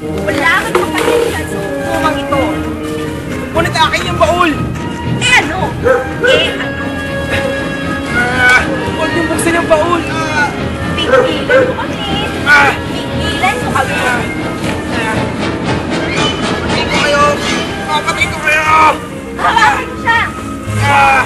Wala kang kapangyarihan sa hukumang ito. Ngunit akin yung baul! Eh ano? Eh ano? Ah, huwag niyong buksan yung baul! Ah, Pigilan mo kami. ah, Pigilan mo kami. patay ko kayo! Papatay ko kayo! Hawakan siya. Ah!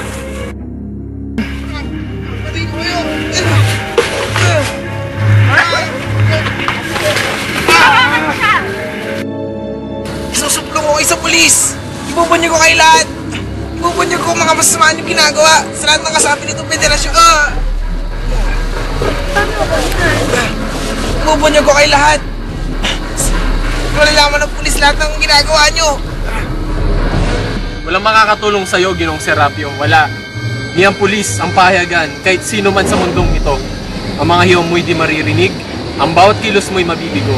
Ko pulis! Ibubunyag ko kayo lahat! Ibubunyag ko mga masamaan yung ginagawa sa lahat ng kasabi nitong federasyon. Ah! Ibubunyag ko kayo lahat! Malalaman ng pulis lahat ng ginagawa nyo! Walang makakatulong sa'yo, Ginong Serapio. Wala. Ni ang pulis, ang pahayagan, kahit sino man sa mundong ito. Ang mga hiyaw mo'y di maririnig, ang bawat kilos mo'y mabibigo.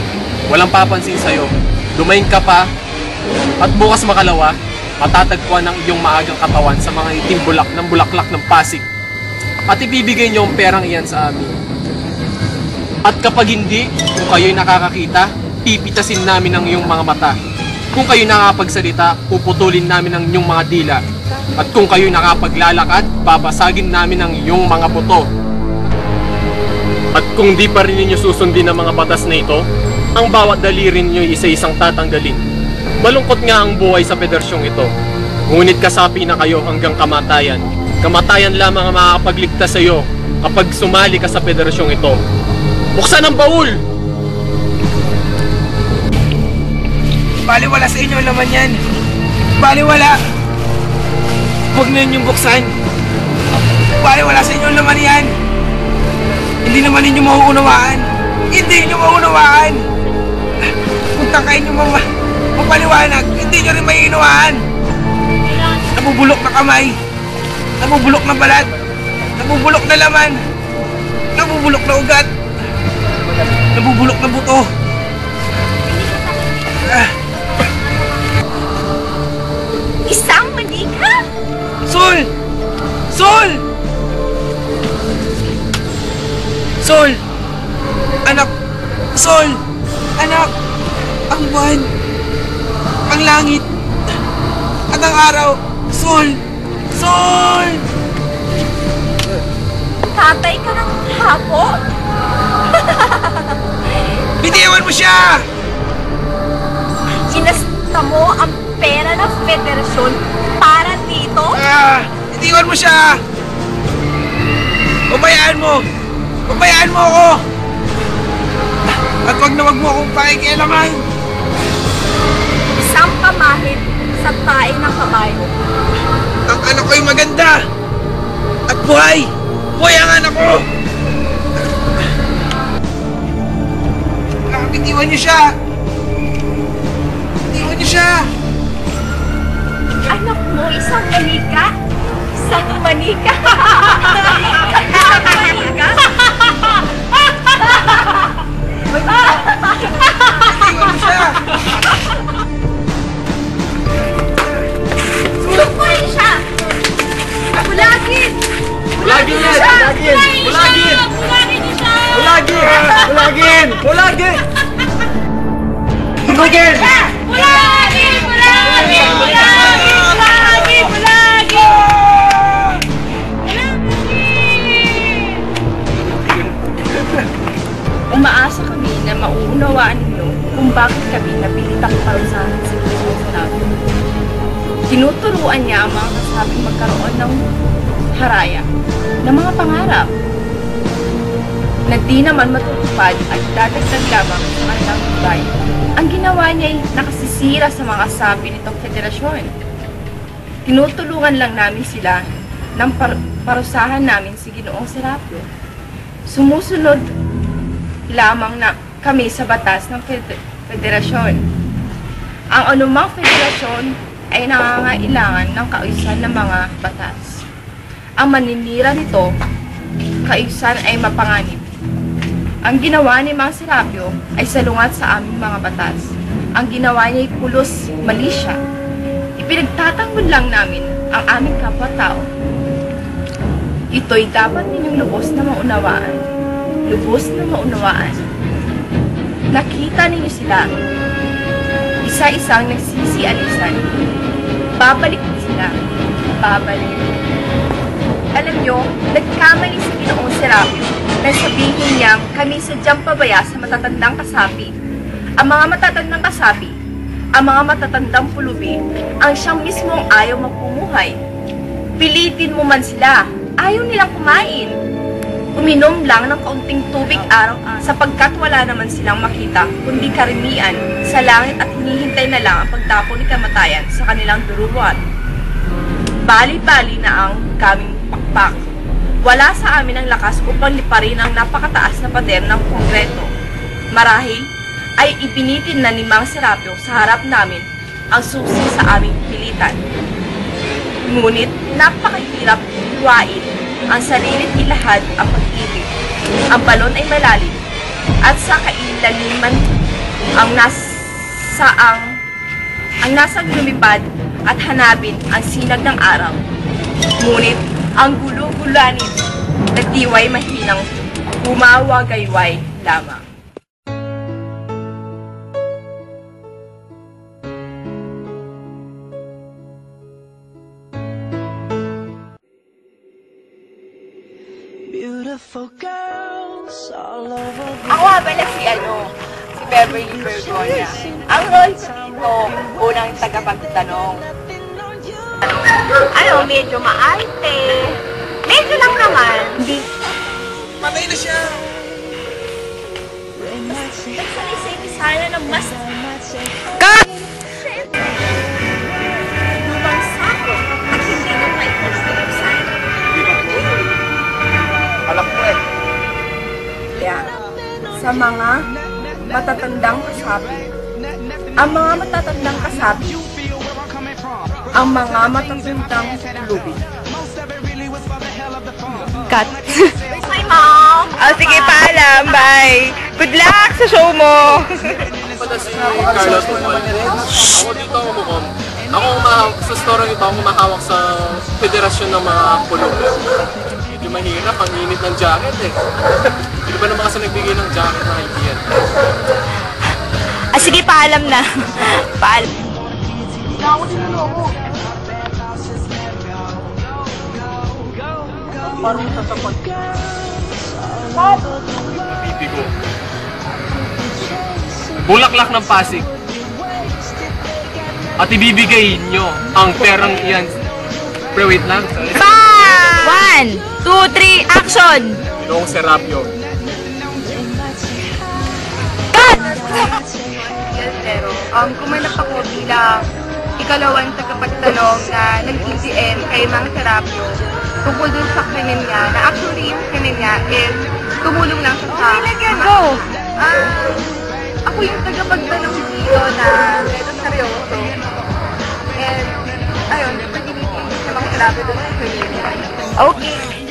Walang papansin sa'yo. Dumain ka pa, at bukas makalawa, matatagpuan ang iyong maagang katawan sa mga itim bulak ng bulaklak ng Pasig. At ibibigay niyo ang perang iyan sa amin. At kapag hindi, kung kayo'y nakakakita, pipitasin namin ang iyong mga mata. Kung kayo nakapagsalita, puputulin namin ang inyong mga dila. At kung kayo nakapaglalakad, babasagin namin ang iyong mga buto. At kung di pa rin ninyo susundin ang mga batas na ito, ang bawat daliri ninyo isa-isang tatanggalin. Malungkot nga ang buhay sa federasyong ito. Ngunit kasapi na kayo hanggang kamatayan. Kamatayan lamang ang makakapagligtas sa iyo kapag sumali ka sa federasyong ito. Buksan ang baul! Baliwala sa inyo ang laman yan! Baliwala! Huwag na yung buksan! Baliwala sa inyo ang laman yan! Hindi naman ninyo mauunawaan! Hindi nyo mauunawaan! Kung takayin nyo mama, mapaliwanag, hindi nyo rin maiinawaan! Nabubulok na kamay! Nabubulok na balat! Nabubulok na laman! Nabubulok na ugat! Nabubulok na buto! Ah, Isang manika? Sol! Sol! Sol! Anak! Sol! Anak! Ang buwan! Ang langit! At ang araw! Sol! Sol! Tatay ka ng hapon? Bitiwan mo siya! Inasta mo ang pera ng federasyon para dito? Ah! Bitiwan mo siya! Pabayaan mo! Pabayaan mo ako! At wag na wag mo akong pakikialaman! Pamahid sa tae ng kabayo. Ang anak ko'y maganda! At buhay! Buhay ang anak ko! Bitiwan niyo siya! Bitiwan niyo siya! Anak mo, isang manika? Isang manika? isang manika? Bitiwan niyo siya! Umaasa kami na mauunawaan ninyo kung bakit kami napilitang parusahan sa Pilipinas namin. Tinuturuan niya ang mga kasabing magkaroon ng haraya, ng mga pangarap na di naman matutupad at dadagdag lamang sa kanilang buhay. Ang ginawa niya ay nakasisira sa mga sabi nitong federasyon. Tinutulungan lang namin sila ng par- parusahan namin si Ginoong Serapio. Sumusunod lamang na kami sa batas ng fed- federasyon. Ang anumang federasyon ay nangangailangan ng kaayusan ng mga batas. Ang maninira nito, kaayusan ay mapanganib. Ang ginawa ni Mang Serapio ay salungat sa aming mga batas. Ang ginawa niya ay pulos, mali siya. Ipinagtatanggol lang namin ang aming kapwa-tao. Ito'y dapat ninyong lubos na maunawaan. Lubos na maunawaan. Nakita ninyo sila Isa-isang nagsisialisan. Babalik sila. Babalik. Alam nyo, nagkamali si Ginoong Serapio na sabihin niyang kami sadyang pabaya sa matatandang kasapi. Ang mga matatandang kasapi, ang mga matatandang pulubi, ang siyang mismong ayaw magpumuhay. Pilitin mo man sila, ayaw nilang kumain. Uminom lang ng kaunting tubig araw-araw sapagkat wala naman silang makita kundi karamihan sa langit at hinihintay na lang ang pagtapo ni kamatayan sa kanilang duruwan. Bali-bali na ang kaming pakpak. Wala sa amin ang lakas upang liparin ang napakataas na pader ng kongreso. Marahil ay ipinitin na ni Mang Serapio sa harap namin ang susi sa aming pilitan. Ngunit napakahirap iwain ang sarili't ilahad ang pag-ibig. Ang balon ay malalim at sa kailaliman ang nasa ang ang nasang lumipad at hanapin ang sinag ng araw. Ngunit ang gulo-gulanin na diway mahinang bumawagayway lamang. Ako nga pala si ano, si Beverly Bergonia. Ang role ko dito, unang tagapagtanong. Ano, medyo maarte. Medyo lang naman. Hindi. Patay na siya! Nagsanisay ni Sarah ng mas Cut! Alam ko eh. Kaya, sa mga matatandang kasapi, ang mga matatandang kasapi, ang mga matatandang lubi. Cut. Hi, Mom! Oh, sige, paalam. Bye. Good luck sa show mo. Pala si Carlos Bukol. Ako dito ako mukhang. Ako sa store ito, ako umahawak sa federasyon ng mga kulog. Medyo mahirap, ang init ng jacket eh. Hindi ba naman kasi nagbigay ng jacket na kaibigan? Ah, sige, paalam na. Paalam. Bibigo. Bulaklak ng Pasig. At ibibigay nyo ang perang iyan. Pero wait lang. One, two, three, action! Ginoong Serapio. Pero, um, kumanap ako bilang ikalawang tagapagtanong na nag-DCM kay Mang Serapio tungkol dun sa krimen niya, na actually yung krimen niya is tumulong lang siya sa... Okay, go! Ah, ako yung tagapagtanong dito na medyo seryoso. And, ayun, pag-initin sa Mang Serapio dun sa krimen niya. Okay.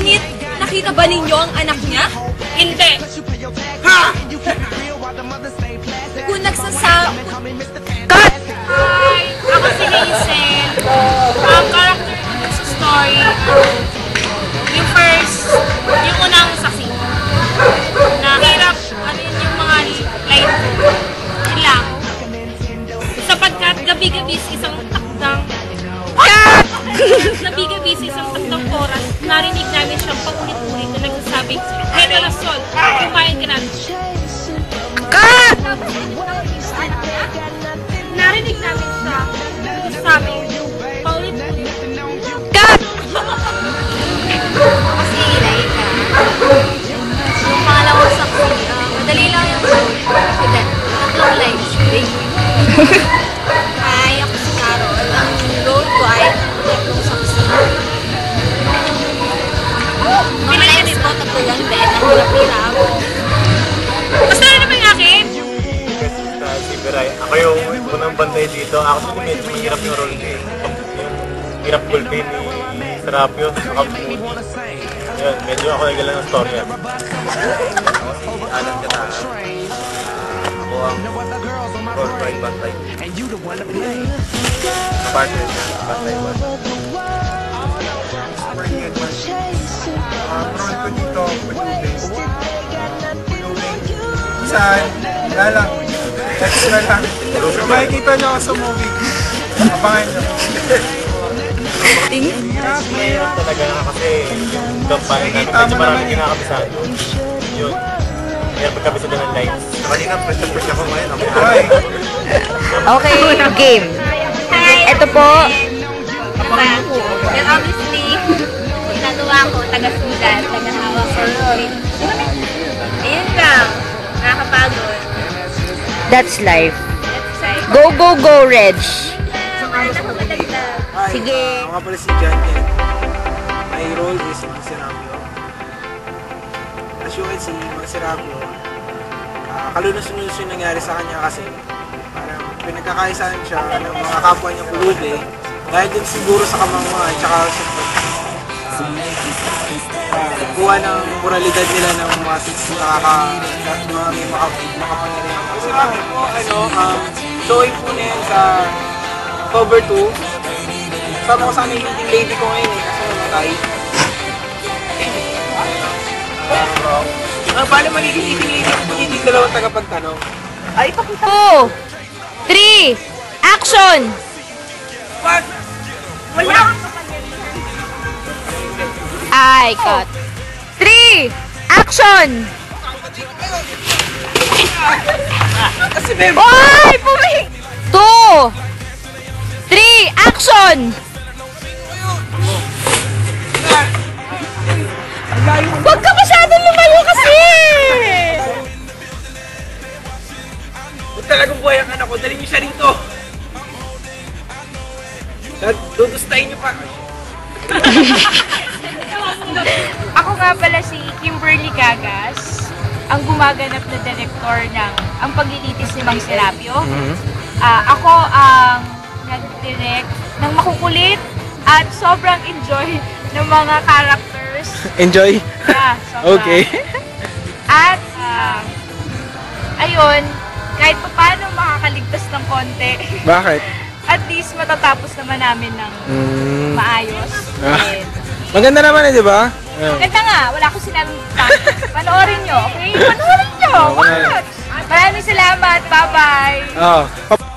Ngunit, nakita ba ninyo ang anak niya? Hindi. Ha? Kung nagsasab... Cut! Hi! Ako si Hazel. Ang character ko sa story, yung first, yung unang sa Beray. Ako yung unang bantay dito. Ako medyo mahirap yung role eh. Yung hirap gulpin ni Serapio. Saka Moody. Yun, medyo ako nagala ng story. ah. Ako si Alan Katana. Ako ang role by bantay. Partner niya, bantay one. Ang role ko dito. Pulubi. Saan? Wala lang. Extra lang. So, makikita nyo ako sa movie. Abangan nyo. Meron talaga kasi Tama medyo maraming naman eh. kinakabisado. Yun. Kaya pagkabisado ng lines. Kanina, pressure-push ako ngayon. Ay, Okay, game. Ito po, And obviously, nagawa ko, taga-sulat, taga-hawak ko. Ayun lang, nakakapagod. That's life. Go, go, go, Reg. Sige. ah, ako pala si John Ken. My role is Mang Serapio. As you can see, Mang Serapio, uh, kalunos-lunos yung nangyari sa kanya kasi parang pinagkakaisahan siya ng mga kapwa niya kulube dahil din siguro sa kamangmangan tsaka sa uh, kuha ng moralidad nila ng mga nakaka mga may maka, makapangyarihan. Kasi marami po, ano, um, showing po na yan sa cover 2 Sama ko sana yung leading lady ko ngayon eh, kasi namatay. Ah, paano magiging leading lady kung hindi dalawang tagapagtanong? Two, three, action! What? Wala. Ay, cut. Three, action! Kasi ma'am, Oy, pumig! Two, three, action! Huwag ka masyadong lumayo kasi! kung talagang buhay ang anak ko, dali niyo siya rito. Dad, Dudustayin niyo pa. Ako nga pala si Kimberly Gagas, ang gumaganap na direktor ng Ang Paglilitis ni Mang Serapio. Ah, ako ang nag-direct ng makukulit at sobrang enjoy ng mga characters. Enjoy. Yeah, sobra. Okay. At, ah, ayun, kahit pa paano makakaligtas ng konti, Bakit? at least matatapos naman namin ng Mm, maayos. Ah. And, maganda naman eh, di ba? Ah. Ganda nga, wala akong sinabing pangit. Panoorin nyo, okay? Panoorin nyo! What? Maraming salamat, bye-bye! Oh.